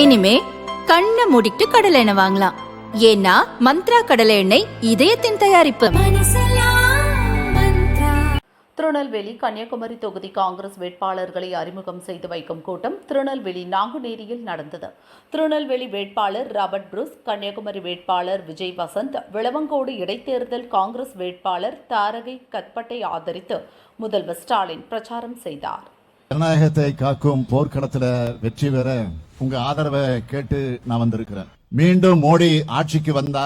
இனிமே கண்ணை மூடிட்டு கடலை எண்ணெய் வாங்கலாம். ஏன்னா மந்த்ரா கடலை எண்ணெய் இதயத்தின் தயாரிப்பு. திருநெல்வேலி கன்னியாகுமரி தொகுதி காங்கிரஸ் வேட்பாளர்களை அறிமுகம் செய்து வைக்கும் கூட்டம் திருநெல்வேலி நாங்குநேரியில் நடந்தது. திருநெல்வேலி வேட்பாளர் ராபர்ட் புரூஸ் கன்னியாகுமரி வேட்பாளர் விஜய் வசந்த் விளவங்கோடு இடைத்தேர்தல் காங்கிரஸ் வேட்பாளர் தாரகை கத்பட்டை ஆதரித்து முதல்வர் ஸ்டாலின் பிரச்சாரம் செய்தார். ஜனநாயகத்தை காக்கும் போர்க்களத்துல வெற்றி பெற உங்க ஆதரவை கேட்டு நான் வந்திருக்கிறேன். மீண்டும் மோடி ஆட்சிக்கு வந்தா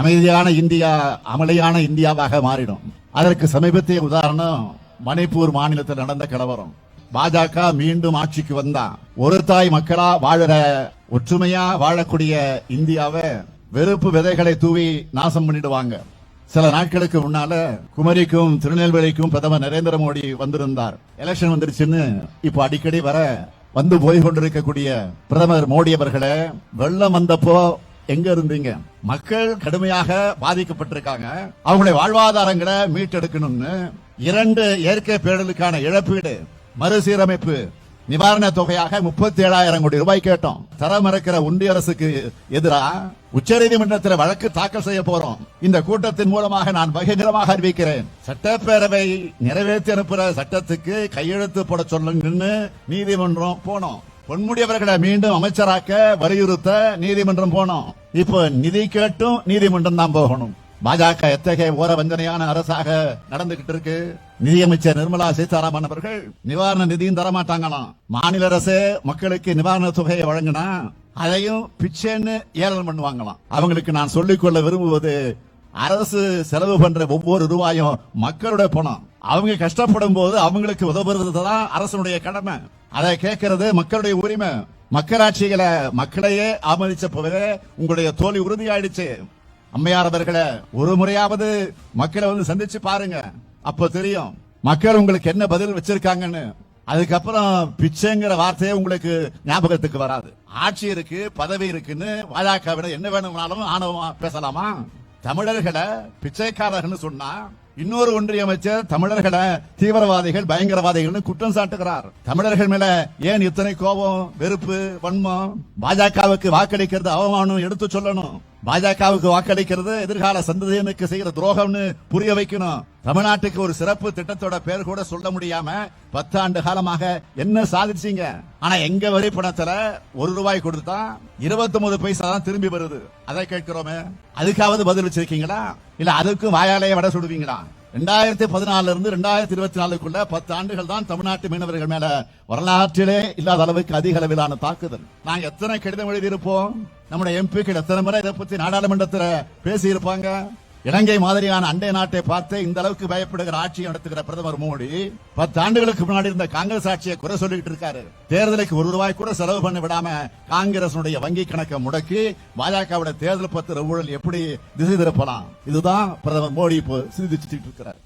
அமைதியான இந்தியா அமளியான இந்தியாவாக மாறிடும். அதற்கு சமீபத்திய உதாரணம் மணிப்பூர் மாநிலத்தில் நடந்த கலவரம். பாஜக மீண்டும் ஆட்சிக்கு வந்தா ஒரு தாய் மக்களா வாழற ஒற்றுமையா வாழக்கூடிய இந்தியாவை வெறுப்பு விதைகளை தூவி நாசம் பண்ணிடுவாங்க. சில நாட்களுக்கு முன்னால குமரிக்கும் திருநெல்வேலிக்கும் பிரதமர் நரேந்திர மோடி வந்திருந்தார். எலெக்ஷன் வந்துருச்சுன்னு இப்ப அடிக்கடி வர வந்து போய் கொண்டிருக்கக்கூடிய பிரதமர் மோடி அவர்களே வெள்ளம் வந்தப்போ எங்க இருந்தீங்க? மக்கள் கடுமையாக பாதிக்கப்பட்டிருக்காங்க. அவங்களுடைய வாழ்வாதாரங்களை மீட்டெடுக்கணும்னு இரண்டு இயற்கை பேரலுக்கான இழப்பீடு மறுசீரமைப்பு நிவாரண தொகையாக முப்பத்தி ஏழாயிரம் கோடி ரூபாய் கேட்டோம். தர மறக்கிற ஒன்றிய அரசுக்கு எதிராக உச்சநீதிமன்றத்தில் வழக்கு தாக்கல் செய்ய போறோம். இந்த கூட்டத்தின் மூலமாக நான் பகிரங்கமாக அறிவிக்கிறேன். சட்டப்பேரவை நிறைவேற்றி அனுப்புற சட்டத்துக்கு கையெழுத்து போட சொல்லுங்கன்னு நீதிமன்றம் போனோம். பொன்முடியவர்களை மீண்டும் அமைச்சராக்க வலியுறுத்த நீதிமன்றம் போனோம். இப்போ நிதி கேட்டும் நீதிமன்றம் தான் போகணும். பாஜக எத்தகைய ஓர வஞ்சனையான அரசாக நடந்துகிட்டு இருக்கு? நிதியமைச்சர் நிர்மலா சீதாராமன் அவர்கள் நிவாரண நிதியும் தரமாட்டாங்களாம் மாநில அரசு மக்களுக்கு நிவாரண தொகையை வழங்கினா அதையும் பிச்சைன்னு ஏளனம் பண்ணுவாங்களாம் அவங்களுக்கு நான் சொல்லிக்கொள்ள விரும்புவது அரசு செலவு பண்ற ஒவ்வொரு ரூபாயும் மக்களுடைய பணம். அவங்க கஷ்டப்படும் போது அவங்களுக்கு உதவுறது தான் அரசனுடைய கடமை. அதை கேட்கறது மக்களுடைய உரிமை. மக்களாட்சிகளை மக்களையே ஆமதிச்ச போதே உங்களுடைய தோல்வி உறுதியாயிடுச்சு. அம்மையார் அவர்களை ஒரு முறையாவது மக்களை வந்து சந்திச்சு பாருங்க. அப்ப தெரியும் மக்கள் உங்களுக்கு என்ன பதில் வச்சிருக்காங்கன்னு. அதுக்கப்புறம் பிச்சைங்கிற வார்த்தையே உங்களுக்கு ஞாபகத்துக்கு வராது. ஆட்சி இருக்கு பதவி இருக்குன்னு பாஜகவிட என்ன வேணும்னாலும் ஆணவமா பேசலாமா? தமிழர்களை பிச்சைக்காரர்கள்னு சொன்னா இன்னொரு ஒன்றிய அமைச்சர் தமிழர்களை தீவிரவாதிகள் பயங்கரவாதிகள் குற்றம் சாட்டுகிறார். தமிழர்கள் மேல ஏன் இத்தனை கோபம் வெறுப்பு வன்மம்? பாஜகவுக்கு வாக்களிக்கிறது அவமானம் எடுத்து சொல்லணும். பாஜகவுக்கு வாக்களிக்கிறது எதிர்கால சந்ததியினருக்கு செய்கிற துரோகம்னு புரிய வைக்கணும். தமிழ்நாட்டுக்கு ஒரு சிறப்பு திட்டத்தோட பேர் கூட சொல்ல முடியாம பத்தாண்டு காலமாக என்ன சாதிச்சீங்க? ஆனா எங்க வரி பணத்துல ஒரு ரூபாய் கொடுத்தா இருபத்தி ஒன்பது பைசா தான் திரும்பி வருது. அதை கேட்கிறோமே. அதுக்காவது பதில் வச்சிருக்கீங்களா? இல்ல அதுக்கும் வாயாலேயே வட சுடுவீங்களா? ரெண்டாயிரத்தி பதினாலுல இருந்து ரெண்டாயிரத்தி இருபத்தி நாலுக்குள்ள பத்து ஆண்டுகள் தான் தமிழ்நாட்டு மீனவர்கள் மேல வரலாற்றிலே இல்லாத அளவுக்கு அதிக அளவிலான தாக்குதல். நாங்க எத்தனை கடிதம் எழுதியிருப்போம்? நம்முடைய எம்பிக்கள் எத்தனை முறை இதை பத்தி நாடாளுமன்றத்தில் பேசி இருப்பாங்க இலங்கை மாதிரியான அண்டை நாட்டை பார்த்து இந்த அளவுக்கு பயப்படுகிற ஆட்சியை நடத்துகிற பிரதமர் மோடி பத்து ஆண்டுகளுக்கு முன்னாடி இருந்த காங்கிரஸ் ஆட்சியை குறை சொல்லிட்டு இருக்காரு. தேர்தலுக்கு ஒரு ரூபாய் கூட செலவு பண்ண விடாம காங்கிரசுடைய வங்கி கணக்கை முடக்கி பாஜகவுடைய தேர்தல் பத்திர ஊழல் எப்படி திசை திருப்பலாம்? இதுதான் பிரதமர் மோடி இப்போ சிந்திச்சுட்டு இருக்கிறார்.